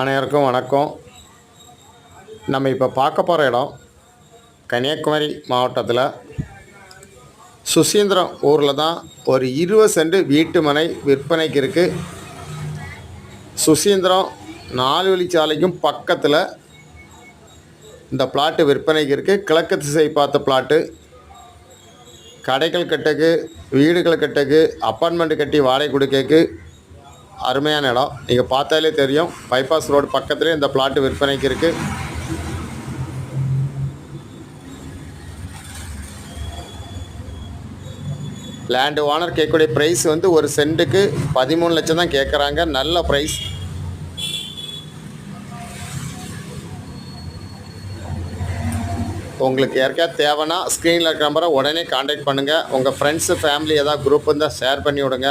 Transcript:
அனைவருக்கும் வணக்கம். நம்ம இப்போ பார்க்க போகிற இடம் கன்னியாகுமரி மாவட்டத்தில். சுசீந்திரம் ஊரில் தான் ஒரு இருபது சென்ட் வீட்டு மனை விற்பனைக்கு இருக்குது சுசீந்திரம் நாலு வழிச்சாலைக்கும் பக்கத்தில் இந்த பிளாட்டு விற்பனைக்கு இருக்குது கிழக்கு திசை பார்த்த பிளாட்டு. கடைகள் கட்டக்கு வீடுகள் கட்டக்கு அப்பார்ட்மெண்ட் கட்டி வாடகை கொடுக்கக்கு அருமையான இடம். நீங்கள் பார்த்தாலே தெரியும். பைபாஸ் ரோடு பக்கத்துலேயே இந்த பிளாட்டு விற்பனைக்கு இருக்குது லேண்டு ஓனர் கேட்கக்கூடிய ப்ரைஸ் வந்து ஒரு சென்ட்டுக்கு பதிமூணு லட்சம் தான் கேட்குறாங்க நல்ல ப்ரைஸ் உங்களுக்கு யாருக்காவது தேவைன்னா ஸ்க்ரீனில் இருக்கிற நம்பரை உடனே காண்டாக்ட் பண்ணுங்கள் உங்கள் ஃப்ரெண்ட்ஸு ஃபேமிலி ஏதாவது குரூப் இருந்தால் ஷேர் பண்ணி விடுங்க.